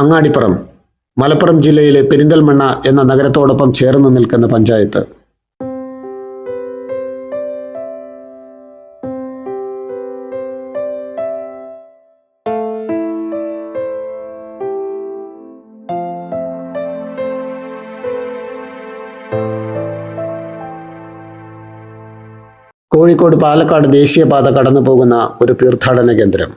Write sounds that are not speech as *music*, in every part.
അങ്ങാടിപ്പുറം മലപ്പുറം ജില്ലയിലെ പെരിന്തൽമണ്ണ എന്ന നഗരത്തോടൊപ്പം ചേർന്ന് നിൽക്കുന്ന പഞ്ചായത്ത്. കോഴിക്കോട് പാലക്കാട് ദേശീയപാത കടന്നു പോകുന്ന ഒരു തീർത്ഥാടന കേന്ദ്രം.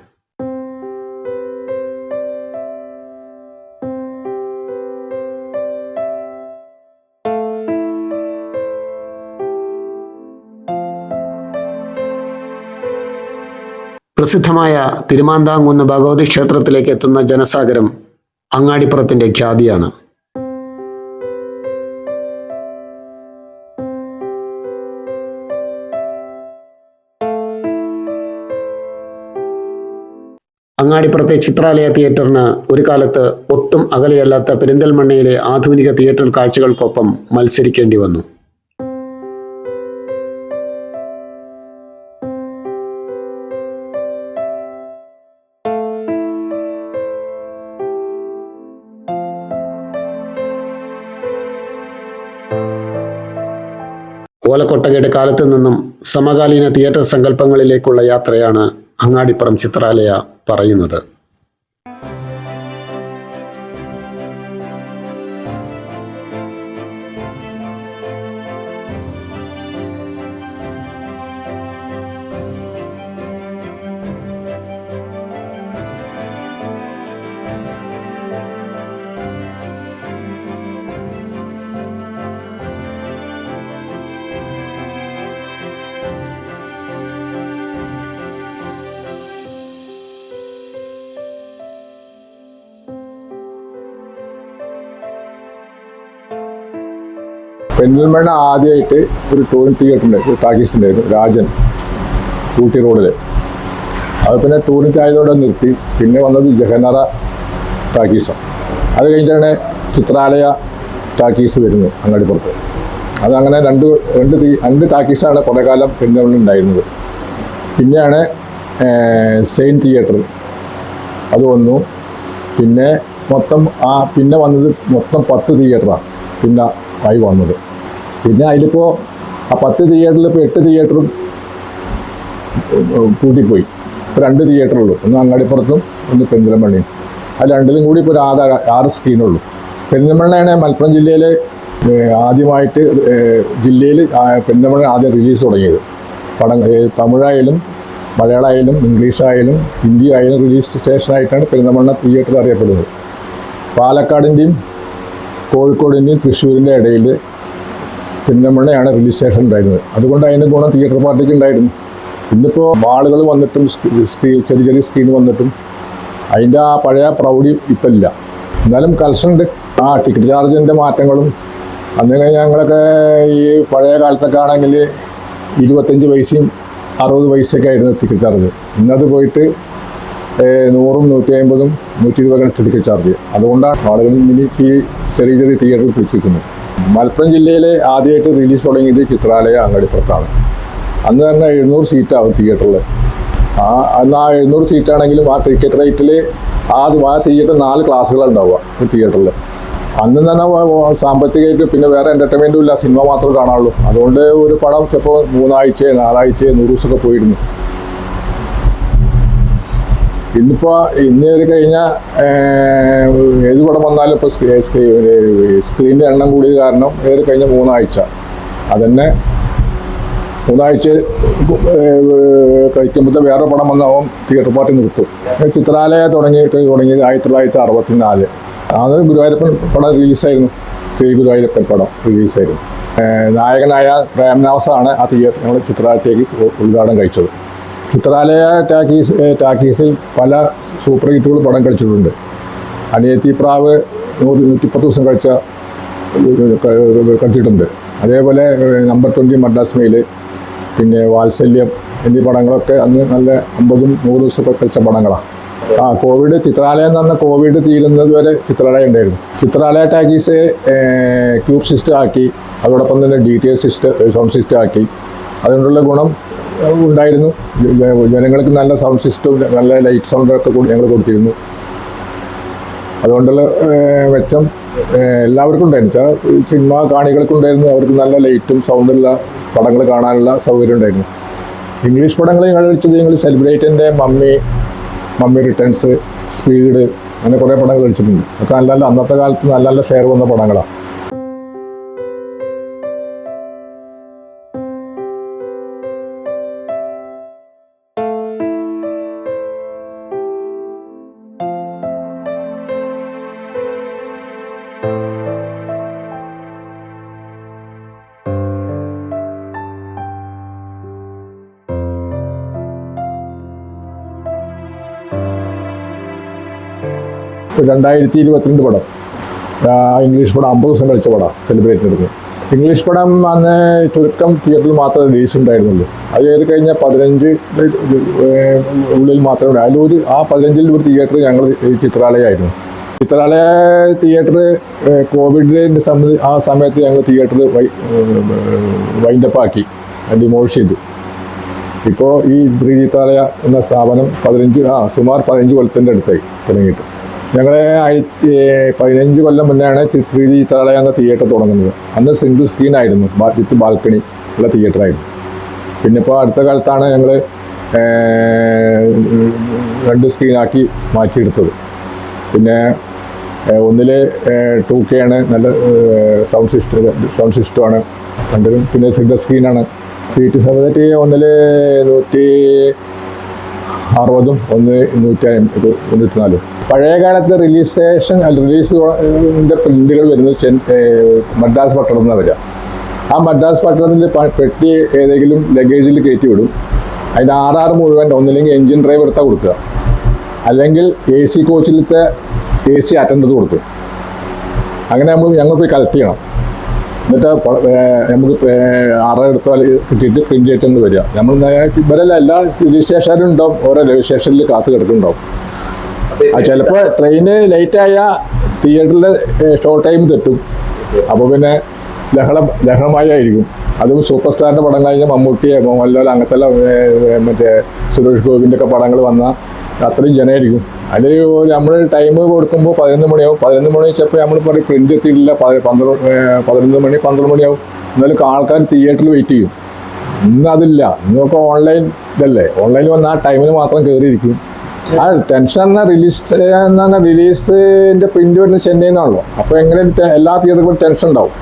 പ്രസിദ്ധമായ തിരുമാന്താങ്കുന്ന് ഭഗവതി ക്ഷേത്രത്തിലേക്ക് എത്തുന്ന ജനസാഗരം അങ്ങാടിപ്പുറത്തിന്റെ ഖ്യാതിയാണ്. അങ്ങാടിപ്പുറത്തെ ചിത്രാലയ തിയേറ്ററിന് ഒരു കാലത്ത് ഒട്ടും അകലെയല്ലാത്ത പെരിന്തൽമണ്ണയിലെ ആധുനിക തിയേറ്റർ കാഴ്ചകൾക്കൊപ്പം മത്സരിക്കേണ്ടി വന്നു. ഓലക്കൊട്ടകയുടെ കാലത്ത് നിന്നും സമകാലീന തിയേറ്റർ സങ്കല്പങ്ങളിലേക്കുള്ള യാത്രയാണ് അങ്ങാടിപ്പുറം ചിത്രാലയ പറയുന്നത്. പെരിന്തൽമണ്ണ ആദ്യമായിട്ട് ഒരു ടൂറിസ്റ്റ് തിയേറ്റർ ഉണ്ട് ഒരു ടാക്കീസ് ഉണ്ടായിരുന്നു രാജൻ ഊട്ടി റോഡിൽ അത് പിന്നെ ടൂറിസ്റ്റ് ആയതോടെ നിർത്തി. പിന്നെ വന്നത് ജഹനറ ടാക്കീസാണ് അത് കഴിഞ്ഞിട്ടാണ് ചിത്രാലയ ടാക്കീസ് വരുന്നത് അങ്ങാടിപ്പുറത്ത് അതങ്ങനെ രണ്ട് രണ്ട് തീ രണ്ട് ടാക്കീസാണ് കുറേ കാലം പെരിന്തൽമണ്ണ ഉണ്ടായിരുന്നത്. പിന്നെയാണ് സെയിൻ തിയേറ്റർ. അത് വന്നു. പിന്നെ മൊത്തം ആ പിന്നെ വന്നത് മൊത്തം പത്ത് തിയേറ്ററാണ് പിന്നെ ആയി വന്നത്. പിന്നെ അതിലിപ്പോൾ ആ പത്ത് തിയേറ്ററിൽ ഇപ്പോൾ എട്ട് തിയേറ്ററും കൂട്ടിപ്പോയി. ഇപ്പോൾ രണ്ട് തിയേറ്ററുള്ളൂ ഒന്ന് അങ്ങാടിപ്പുറത്തും ഒന്ന് പെരിന്തൽമണ്ണയും. ആ രണ്ടിലും കൂടി ഇപ്പോൾ ഒരു ആറ് ആറ് സ്ക്രീനുള്ളൂ പെരിന്തൽമണ്ണയാണ് മലപ്പുറം ജില്ലയിലെ ആദ്യമായിട്ട് ജില്ലയിൽ പെരിന്തൽമണ്ണ ആദ്യം റിലീസ് തുടങ്ങിയത്. പടം തമിഴായാലും മലയാളമായാലും ഇംഗ്ലീഷായാലും ഹിന്ദി ആയാലും റിലീസ് സ്റ്റേഷനായിട്ടാണ് പെരിന്തൽമണ്ണ തിയേറ്റർ അറിയപ്പെടുന്നത്. പാലക്കാടിന്റെയും കോഴിക്കോടിന്റെയും തൃശ്ശൂരിന്റെ ഇടയിൽ പെരിന്തൽമണ്ണയാണ് റിലീസ് സ്റ്റേഷൻ ഉണ്ടായിരുന്നത് അതുകൊണ്ട് അതിന്റെ ഗുണം തിയേറ്റർ പാർട്ടിക്ക് ഉണ്ടായിരുന്നു. ഇന്നിപ്പോൾ ആളുകൾ വന്നിട്ടും സ്ക്രീൻ ചെറിയ ചെറിയ സ്ക്രീൻ വന്നിട്ടും അതിന്റെ ആ പഴയ പ്രൗഢി ഇപ്പം ഇല്ല. എന്നാലും കളക്ഷൻ ആ ടിക്കറ്റ് ചാർജിന്റെ മാറ്റങ്ങളും അന്നേരം ഞങ്ങളൊക്കെ ഈ പഴയ കാലത്തൊക്കെ ആണെങ്കിൽ ഇരുപത്തഞ്ച് പൈസയും അറുപത് പൈസയൊക്കെ ആയിരുന്നു ടിക്കറ്റ് ചാർജ് ഇന്നത് പോയിട്ട് നൂറും നൂറ്റി അമ്പതും നൂറ്റി ഇരുപതൊക്കെ ടിക്കറ്റ് ചാർജ് അതുകൊണ്ടാണ് ആളുകൾ ഇനി ചെറിയ ചെറിയ തിയേറ്ററിൽ പിടിച്ചിരിക്കുന്നത് മലപ്പുറം ജില്ലയിലെ ആദ്യമായിട്ട് റിലീസ് തുടങ്ങിയത് ചിത്രാലയ അങ്ങാടിപ്പുറത്താണ്. അന്ന് തന്നെ എഴുന്നൂറ് സീറ്റാവും തിയേറ്ററിൽ ആ അന്ന് ആ എഴുന്നൂറ് സീറ്റാണെങ്കിലും ആ ടിക്കറ്റ് റേറ്റിൽ ആ ആ തിയേറ്റർ നാല് ക്ലാസ്സുകളുണ്ടാവുക ഒരു തിയേറ്ററിൽ അന്ന് തന്നെ സാമ്പത്തികമായിട്ട് പിന്നെ വേറെ എന്റർടൈൻമെന്റും ഇല്ല സിനിമ മാത്രമേ കാണാറുള്ളൂ അതുകൊണ്ട് ഒരു പടം ചിലപ്പോൾ മൂന്നാഴ്ച നാലാഴ്ച നൂറ് ദിവസമൊക്കെ പോയിരുന്നു. ഇന്നിപ്പോൾ ഇന്ന് ഒരു കഴിഞ്ഞ ഏത് പടം വന്നാലും ഇപ്പോൾ സ്ക്രീനിന്റെ എണ്ണം കൂടിയത് കാരണം ഏത് കഴിഞ്ഞ മൂന്നാഴ്ച. അതന്നെ മൂന്നാഴ്ച കഴിക്കുമ്പോഴത്തെ വേറെ പടം വന്നാവും തിയേറ്റർ പാർട്ടി നിർത്തും. ചിത്രാലയ തുടങ്ങി തുടങ്ങിയത് ആയിരത്തി തൊള്ളായിരത്തി അറുപത്തി നാല് അത് ഗുരുവായൂരപ്പൻ പടം റിലീസായിരുന്നു ശ്രീ ഗുരുവായൂരപ്പൻ പടം റിലീസായിരുന്നു നായകനായ പ്രേംനാസാണ് ആ തിയേറ്റർ ഞങ്ങൾ ചിത്രാലയത്തേക്ക് ഉദ്ഘാടനം കഴിച്ചത്. ചിത്രാലയ ടാക്കീസ് ടാക്കീസിൽ പല സൂപ്പർ ഹിറ്റുകൾ പടം കളിച്ചിട്ടുണ്ട്. അനിയത്തി പ്രാവ് നൂറ് നൂറ്റിപ്പത്ത് ദിവസം കഴിച്ച കളിച്ചിട്ടുണ്ട്. അതേപോലെ നമ്പർ ട്വന്റി മദ്രാസ് മെയിൽ പിന്നെ വാത്സല്യം എന്നീ പടങ്ങളൊക്കെ അന്ന് നല്ല അമ്പതും നൂറ് ദിവസമൊക്കെ കളിച്ച പടങ്ങളാണ് ആ കോവിഡ് ചിത്രാലയം എന്ന് പറഞ്ഞാൽ കോവിഡ് തീരുന്നത് വരെ ചിത്രാലയം ഉണ്ടായിരുന്നു. ചിത്രാലയ ടാക്കീസ് ക്യൂബ് സിസ്റ്റം ആക്കി അതോടൊപ്പം തന്നെ D T S system sound system ആക്കി അതുകൊണ്ടുള്ള ഗുണം ഉണ്ടായിരുന്നു. ജനങ്ങൾക്ക് നല്ല സൗണ്ട് സിസ്റ്റവും നല്ല ലൈറ്റ് സൗണ്ടൊക്കെ ഞങ്ങൾ കൊടുത്തിരുന്നു. അതുകൊണ്ടുള്ള മെച്ചം എല്ലാവർക്കും ഉണ്ടായിരുന്നു. സിനിമ കാണികൾക്കുണ്ടായിരുന്നു അവർക്ക് നല്ല ലൈറ്റും സൗണ്ടുള്ള പടങ്ങൾ കാണാനുള്ള സൗകര്യം ഉണ്ടായിരുന്നു. ഇംഗ്ലീഷ് പടങ്ങൾ ഞങ്ങൾ കളിച്ചത് ഞങ്ങൾ സെലിബ്രേറ്റിന്റെ മമ്മി മമ്മി റിട്ടേൺസ് സ്പീഡ് അങ്ങനെ കുറേ പടങ്ങൾ കളിച്ചിട്ടുണ്ട്. അതൊക്കെ നല്ല നല്ല അന്നത്തെ കാലത്ത് നല്ല നല്ല ഷെയർ വന്ന പടങ്ങളാണ് രണ്ടായിരത്തി ഇരുപത്തിരണ്ട് പടം ഇംഗ്ലീഷ് പടം അമ്പത് ദിവസം കളിച്ച പടം സെലിബ്രേറ്റ് എടുത്ത് ഇംഗ്ലീഷ് പടം അന്ന് ചുരുക്കം തിയേറ്ററിൽ മാത്രമേ റിലീസ് ഉണ്ടായിരുന്നുള്ളൂ. അത് കയറി കഴിഞ്ഞാൽ പതിനഞ്ച് ഉള്ളിൽ മാത്രമേ ഉള്ളൂ. അതിലൊരു ആ പതിനഞ്ചിൽ ഒരു തിയേറ്റർ ഞങ്ങൾ ചിത്രാലയമായിരുന്നു ചിത്രാലയ തിയേറ്റർ കോവിഡിന്റെ സംബന്ധി ആ സമയത്ത് ഞങ്ങൾ തിയേറ്റർ വൈൻഡപ്പ് ആക്കി ഡിമോളിഷ് ചെയ്തു. ഇപ്പോൾ ഈ ബ്രീജിത്താലയ എന്ന സ്ഥാപനം പതിനഞ്ച് ആ സുമാർ പതിനഞ്ച് കൊല്ലത്തിന്റെ അടുത്തായി തുടങ്ങിയിട്ട്. ഞങ്ങൾ ആയിരത്തി പതിനഞ്ച് കൊല്ലം മുന്നെയാണ് ബ്രീജിത്താലയ എന്ന തിയേറ്റർ തുടങ്ങുന്നത്. അന്ന് സിംഗിൾ സ്ക്രീൻ ആയിരുന്നു. വിത്ത് ബാൽക്കണി ഉള്ള തിയേറ്റർ ആയിരുന്നു. പിന്നെ ഇപ്പോൾ അടുത്ത കാലത്താണ് ഞങ്ങൾ രണ്ട് സ്ക്രീനാക്കി മാറ്റിയെടുത്തത്. പിന്നെ ഒന്നിൽ ടു കെ ആണ് നല്ല സൗണ്ട് സിസ്റ്റം സൗണ്ട് സിസ്റ്റമാണ് രണ്ടിലും പിന്നെ സിംഗിൾ സ്ക്രീനാണ് സീറ്റ് സമയത്ത് ഒന്നിൽ നൂറ്റി അറുപതും ഒന്ന് നൂറ്റി അമ്പത് തൊണ്ണൂറ്റി നാലും പഴയ കാലത്ത് സ്റ്റേഷൻ റിലീസ് പ്രിന്റുകൾ വരുന്നത് മദ്രാസ് പട്ടണം എന്നാണ് വരിക. ആ മദ്രാസ് പട്ടണത്തിന്റെ പെട്ടി ഏതെങ്കിലും ലഗേജിൽ കയറ്റി വിടും. അതിന്റെ ആറാറ് മുഴുവൻ ഒന്നില്ലെങ്കിൽ എഞ്ചിൻ ഡ്രൈവ് എടുത്താൽ കൊടുക്കുക. അല്ലെങ്കിൽ എ സി കോച്ചിലത്തെ എ സി അറ്റൻഡ് കൊടുക്കും. അങ്ങനെ നമ്മൾ ഞങ്ങൾ പോയി കളക്ട് ചെയ്യണം. എന്നിട്ട് നമുക്ക് അറ എടുത്താൽ കിട്ടിയിട്ട് പ്രിന്റ് ചെയ്തിട്ട് വരിക. നമ്മൾ ഇവരെല്ലാം എല്ലാ രജിസ്ട്രേഷനും ഉണ്ടാവും. ഓരോ രജിസ്ട്രേഷനിൽ കാത്തു കിടക്കുന്നുണ്ടാവും. ചിലപ്പോൾ ട്രെയിന് ലേറ്റ് ആയ തിയേറ്ററിൽ ഷോർട്ട് ടൈം തെറ്റും. അപ്പോൾ പിന്നെ ലഹളം ലഹളമായിരിക്കും അതും സൂപ്പർ സ്റ്റാറിന്റെ പടം കഴിഞ്ഞാൽ മമ്മൂട്ടിയെ മോഹൻലാൽ അങ്ങനത്തെ മറ്റേ സുരേഷ് ഗോപിന്റെ ഒക്കെ പടങ്ങൾ വന്നാൽ അത്രയും ജനമായിരിക്കും. അതിൽ നമ്മൾ ടൈം കൊടുക്കുമ്പോൾ പതിനൊന്ന് മണിയാവും. പതിനൊന്ന് മണി വെച്ചപ്പോൾ നമ്മൾ പറയും പ്രിന്റ് എത്തിയിട്ടില്ല. പന്ത്രണ്ട് പതിനൊന്ന് മണി പന്ത്രണ്ട് മണിയാവും. എന്നാലും ആൾക്കാർ തിയേറ്ററിൽ വെയിറ്റ് ചെയ്യും. ഇന്ന് അതില്ല. ഇന്നൊക്കെ ഓൺലൈൻ ഇതല്ലേ. ഓൺലൈനിൽ വന്ന ആ ടൈമിന് മാത്രം കയറിയിരിക്കും ആ ടെൻഷൻ റിലീസ് എന്നാൽ റിലീസിന്റെ പ്രിന്റ് വരുന്നത് ചെന്നൈയിൽ നിന്നാണല്ലോ അപ്പോൾ എങ്ങനെ എല്ലാ തിയേറ്ററുകളും ടെൻഷൻ ഉണ്ടാവും.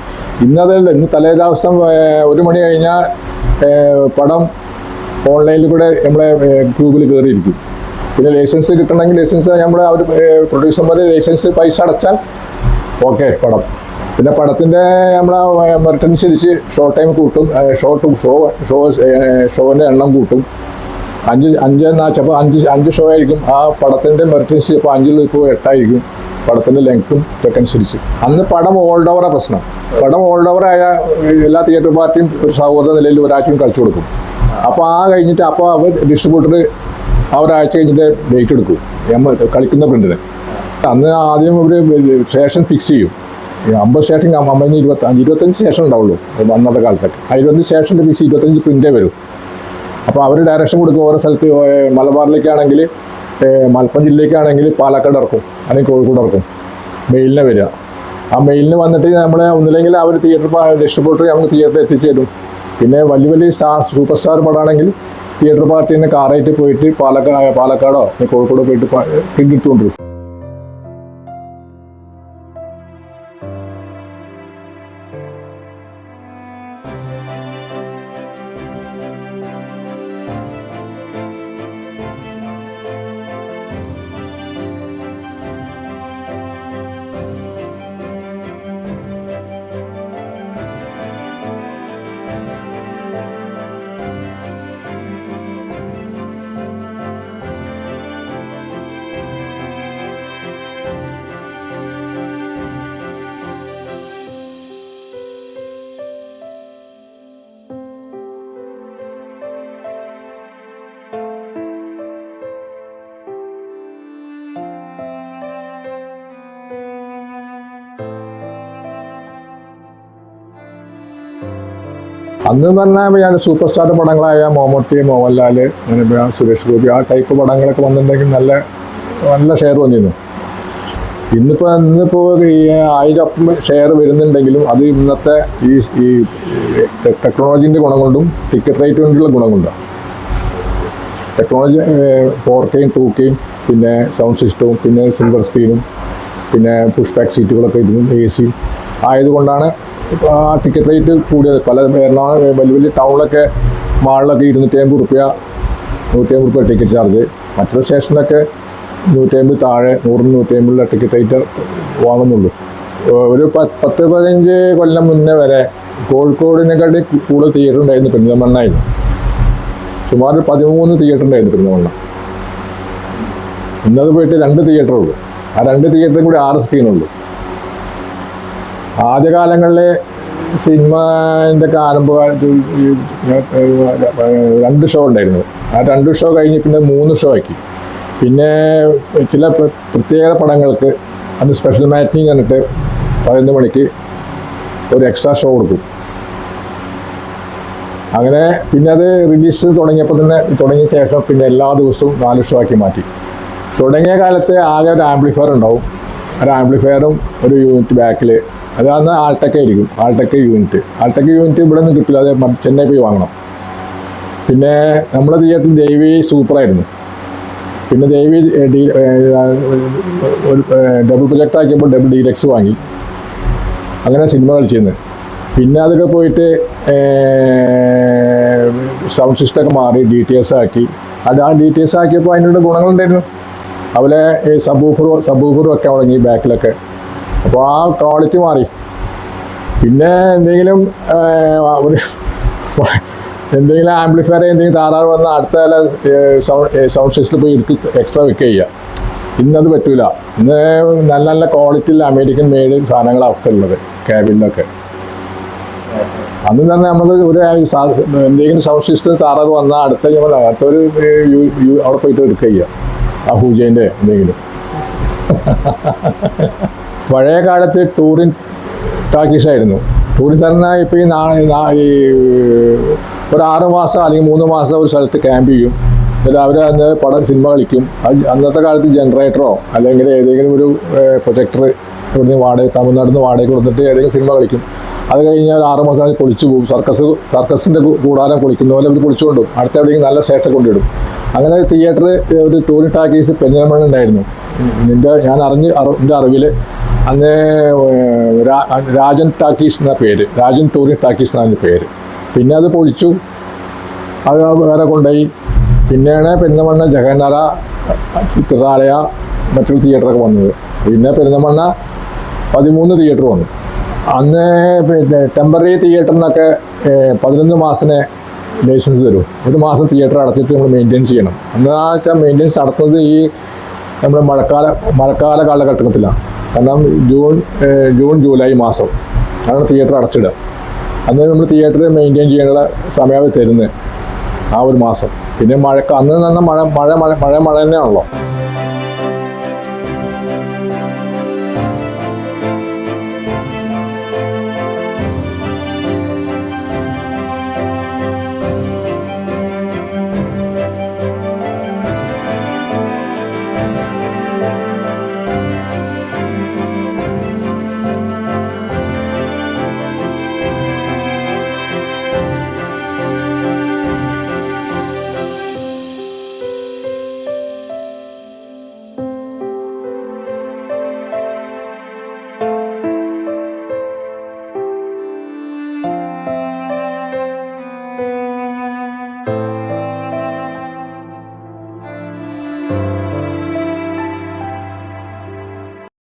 ഇന്നതല്ല ഇന്ന് തലേ ദിവസം ഒരു മണി കഴിഞ്ഞാൽ പടം ഓൺലൈനിൽ കൂടെ നമ്മളെ ഗൂഗിളിൽ കയറിയിരിക്കും പിന്നെ ലൈസൻസ് കിട്ടണമെങ്കിൽ ലൈസൻസ് നമ്മൾ അവർ പ്രൊഡ്യൂസർമാർ ലൈസൻസ് പൈസ അടച്ചാൽ ഓക്കെ പടം. പിന്നെ പടത്തിന്റെ നമ്മളെ മെറിറ്റ് അനുസരിച്ച് ഷോർട്ട് ടൈം കൂട്ടും. ഷോർട്ടും ഷോ ഷോ ഷോന്റെ എണ്ണം കൂട്ടും. അഞ്ച് അഞ്ച് എന്നാ ചിലപ്പോൾ അഞ്ച് അഞ്ച് ഷോ ആയിരിക്കും. ആ പടത്തിന്റെ മെറിറ്റ് അനുസരിച്ച് ഇപ്പോൾ അഞ്ചിൽ ഇപ്പോൾ എട്ടായിരിക്കും പടത്തിന്റെ ലെങ്ത്തും ഇതൊക്കനുസരിച്ച് അന്ന് പടം ഓൾഡ് ഓവറാ പ്രശ്നം. പടം ഓൾഡ് ഓവറായ എല്ലാ തിയേറ്റർ പാർട്ടിയും ഒരു സൗഹൃദ നിലയിൽ ഒരാഴ്ചയും കളിച്ചു കൊടുക്കും. അപ്പോൾ ആ കഴിഞ്ഞിട്ട് അപ്പോൾ അവർ ഡിസ്ട്രിബ്യൂട്ടർ ആ ഒരാഴ്ച കഴിഞ്ഞിട്ട് ഡേറ്റ് എടുക്കും. നമ്മൾ കളിക്കുന്ന പ്രിന്റിന് അന്ന് ആദ്യം ഒരു സ്റ്റേഷൻ ഫിക്സ് ചെയ്യും. അമ്പത് സ്റ്റേഷൻ അമ്പതിന് ഇരുപത്തി അഞ്ച് ഇരുപത്തഞ്ച് സ്റ്റേഷൻ ഉണ്ടാവുള്ളൂ അന്നത്തെ കാലത്തൊക്കെ. ആ ഇരുപത്തഞ്ച് സ്റ്റേഷന്റെ ഫിക്സ് ഇരുപത്തഞ്ച് പ്രിന്റേ വരും. അപ്പോൾ അവർ ഡയറക്ഷൻ കൊടുക്കും ഓരോ സ്ഥലത്ത് മലബാറിലേക്കാണെങ്കിൽ മലപ്പുറം ജില്ലയ്ക്കാണെങ്കിൽ പാലക്കാട് ഇറക്കും അല്ലെങ്കിൽ കോഴിക്കോട് ഇറക്കും. മെയിലിനെ വരിക. ആ മെയിലിന് വന്നിട്ട് നമ്മൾ ഒന്നില്ലെങ്കിൽ അവർ തിയേറ്റർ ഡിസ്ട്രിബ്യൂട്ടർ നമുക്ക് തിയേറ്ററിൽ എത്തിച്ചു തരും. പിന്നെ വലിയ വലിയ സ്റ്റാർ സൂപ്പർ സ്റ്റാർ പടമാണെങ്കിൽ തിയേറ്റർ പാർട്ടിന് കാറായിട്ട് പോയിട്ട് പാലക്കാട് പാലക്കാടോ കോഴിക്കോടോ പോയിട്ട് പ്രിന്റ് അന്ന് പറഞ്ഞാൽ ഞാൻ സൂപ്പർ സ്റ്റാർ പടങ്ങളായ മോമൂട്ടി മോഹൻലാൽ സുരേഷ് ഗോപി ആ ടൈപ്പ് പടങ്ങളൊക്കെ വന്നിട്ടുണ്ടെങ്കിൽ നല്ല നല്ല ഷെയർ വന്നിരുന്നു. ഇന്നിപ്പോൾ ഇന്നിപ്പോൾ ഈ ആയിരം ഷെയർ വരുന്നുണ്ടെങ്കിലും അത് ഇന്നത്തെ ഈ ഈ ടെക്നോളജീന്റെ ഗുണം കൊണ്ടും ടിക്കറ്റ് റേറ്റ് കൊണ്ടുള്ള ഗുണം കൊണ്ടാണ് ടെക്നോളജി ഫോർ കെയും ടു കെയും പിന്നെ സൗണ്ട് സിസ്റ്റവും പിന്നെ സിൽവർ സ്ക്രീനും പിന്നെ പുഷ് ബാക്ക് സീറ്റുകളൊക്കെ ഇതിനും എ സിയും ആയതുകൊണ്ടാണ് ടിക്കറ്റ് റേറ്റ് കൂടിയത്. പല എറണാകുളം വലിയ വലിയ ടൗണിലൊക്കെ മാളിലൊക്കെ ഇരുന്നൂറ്റി അമ്പത് റുപ്യ നൂറ്റി അമ്പത് റുപ്യ ടിക്കറ്റ് ചാർജ് മറ്റൊരു സ്റ്റേഷനിലൊക്കെ നൂറ്റി അമ്പത് താഴെ നൂറിന് നൂറ്റി അമ്പതിലെ ടിക്കറ്റ് റേറ്റ് വാങ്ങുന്നുള്ളൂ ഒരു പത്ത് പതിനഞ്ച് കൊല്ലം മുന്നേ വരെ കോഴിക്കോടിനെക്കാട്ടി കൂടുതൽ തിയേറ്റർ ഉണ്ടായിരുന്നു പെരിന്തൽമണ്ണായിരുന്നു സുമാർ പതിമൂന്ന് തിയേറ്റർ ഉണ്ടായിരുന്നു പെരുന്തമണ്ണ ഇന്നത് പോയിട്ട് രണ്ട് തിയേറ്ററുള്ളൂ ആ രണ്ട് തിയേറ്ററും കൂടി ആറ് സ്ക്രീനുള്ളൂ ആദ്യകാലങ്ങളിൽ സിനിമന്റെ ഒക്കെ ആരംഭകാലത്ത് രണ്ട് ഷോ ഉണ്ടായിരുന്നു. ആ രണ്ട് ഷോ കഴിഞ്ഞ് പിന്നെ മൂന്ന് ഷോ ആക്കി. പിന്നെ ചില പ്രത്യേക പടങ്ങൾക്ക് അന്ന് സ്പെഷ്യൽ മാറ്റിങ് കണ്ടിട്ട് പതിനൊന്ന് മണിക്ക് ഒരു എക്സ്ട്രാ ഷോ കൊടുക്കും അങ്ങനെ പിന്നെ അത് റിലീസ് തുടങ്ങിയപ്പോൾ തന്നെ തുടങ്ങിയ ശേഷം പിന്നെ എല്ലാ ദിവസവും നാല് ഷോ ആക്കി മാറ്റി. തുടങ്ങിയ കാലത്ത് ആകെ ഒരു ആംപ്ലിഫയർ ഉണ്ടാവും. ഒരു ആംപ്ലിഫയറും ഒരു യൂണിറ്റ് ബാക്കിൽ അതാണ് ആൾടെക് ആയിരിക്കും. ആൾടെക് യൂണിറ്റ്. ആൾടെക് യൂണിറ്റ് ഇവിടെ നിന്ന് കിട്ടില്ല. അത് ചെന്നൈ പോയി വാങ്ങണം. പിന്നെ നമ്മുടെ തീയേറ്റർ ദേവി സൂപ്പറായിരുന്നു പിന്നെ ദേവി ഡീ ഒരു ഡബിൾ പ്രൊജക്ട് ആക്കിയപ്പോൾ ഡബിൾ ഡീലക്സ് വാങ്ങി. അങ്ങനെ സിനിമ കളിച്ചിരുന്നു. പിന്നെ അതൊക്കെ പോയിട്ട് സൗണ്ട് സിസ്റ്റം ഒക്കെ മാറി ഡി ടി എസ് ആക്കി. അത് ആ ഡി ടി എസ് ആക്കിയപ്പോൾ അതിനുള്ള ഗുണങ്ങളുണ്ടായിരുന്നു. അതുപോലെ സബൂഫറും സബൂഫറും ഒക്കെ തുടങ്ങി ബാക്കിലൊക്കെ അപ്പോൾ ആ ക്വാളിറ്റി മാറി. പിന്നെ എന്തെങ്കിലും ഒരു എന്തെങ്കിലും ആംപ്ലിഫയർ എന്തെങ്കിലും താറാറ് വന്ന അടുത്ത കാല സൗണ്ട് സൗണ്ട് പോയി എടുത്ത് എക്സ്ട്രാ വെക്കുക ചെയ്യുക. ഇന്നത് പറ്റൂല. ഇന്ന് നല്ല നല്ല ക്വാളിറ്റിയിൽ അമേരിക്കൻ മെയ്ഡ് സാധനങ്ങളൊക്കെ ഉള്ളത് ക്യാബിനിലൊക്കെ അന്ന് തന്നെ നമ്മൾ ഒരു എന്തെങ്കിലും സൗണ്ട് സിസ്റ്റം താറാറ് വന്ന അടുത്ത നമ്മൾ അടുത്തൊരു അവിടെ പോയിട്ട് എടുക്കുക ചെയ്യുക. ആ പൂജേന്റെ എന്തെങ്കിലും. *laughs* പഴയ കാലത്ത് ടൂറിൻ ടാക്കീസ് ആയിരുന്നു ടൂറിൻ പറഞ്ഞാൽ ഇപ്പോൾ ഈ ഈ ഒരു ആറ് മാസം അല്ലെങ്കിൽ മൂന്ന് മാസം ഒരു സ്ഥലത്ത് ക്യാമ്പ് ചെയ്യും. എന്നിട്ട് അവർ അന്ന് പടം സിനിമ കളിക്കും. അന്നത്തെ കാലത്ത് ജനറേറ്ററോ അല്ലെങ്കിൽ ഏതെങ്കിലും ഒരു പ്രൊജക്ടർ ഇവിടുന്ന് വാടക തമിഴ്നാട്ടിൽ നിന്ന് വാടക കൊടുത്തിട്ട് ഏതെങ്കിലും സിനിമ കളിക്കും. അത് കഴിഞ്ഞാൽ ആറ് മാസം കഴിഞ്ഞ് പൊളിച്ചു പോകും. സർക്കസ് സർക്കസിന്റെ കൂടാരം പൊളിക്കുന്ന പോലെ അവർ കുളിച്ചുകൊണ്ടും അടുത്ത എവിടെയെങ്കിലും നല്ല സ്റ്റേഷൻ കൊണ്ടിടും അങ്ങനെ തിയേറ്റർ ഒരു ടൂറിൻ ടാക്കീസ് പെരിന്തൽമണ്ണ നിന്റെ ഞാൻ അറിഞ്ഞ് അറി എന്റെ അറിവിൽ അന്ന് രാജൻ ടാക്കീസ് എന്ന പേര് രാജൻ ടൂറിൻ ടാക്കീസ് എന്നാണ് പേര്. പിന്നെ അത് പൊളിച്ചു. അത് വേറെ കൊണ്ടുപോയി. പിന്നെയാണ് പെരുന്നമണ്ണ ജഗന്നറ ചിത്രാലയ മറ്റൊരു തിയേറ്ററൊക്കെ വന്നത്. പിന്നെ പെരുന്നമണ്ണ പതിമൂന്ന് തിയേറ്റർ വന്നു. അന്ന് പിന്നെ ടെമ്പററി തിയേറ്ററിനൊക്കെ പതിനൊന്ന് മാസത്തിന് ലൈസൻസ് തരും. ഒരു മാസം തിയേറ്റർ അടച്ചിട്ട് നമ്മൾ മെയിന്റെയിൻ ചെയ്യണം. എന്ന് വെച്ചാൽ മെയിന്റെയിൻസ് നടത്തുന്നത് ഈ നമ്മുടെ മഴക്കാല മഴക്കാല കാലഘട്ടത്തിലാണ്. കാരണം ജൂൺ ജൂൺ ജൂലൈ മാസം. അതാണ് തിയേറ്റർ അടച്ചിടുക. അന്ന് നമ്മൾ തിയേറ്റർ മെയിന്റെയിൻ ചെയ്യാനുള്ള സമയം തരുന്നത്. ആ ഒരു മാസം. പിന്നെ മഴക്ക അന്ന് തന്നെ മഴ മഴ മഴ മഴ മഴ തന്നെയാണല്ലോ.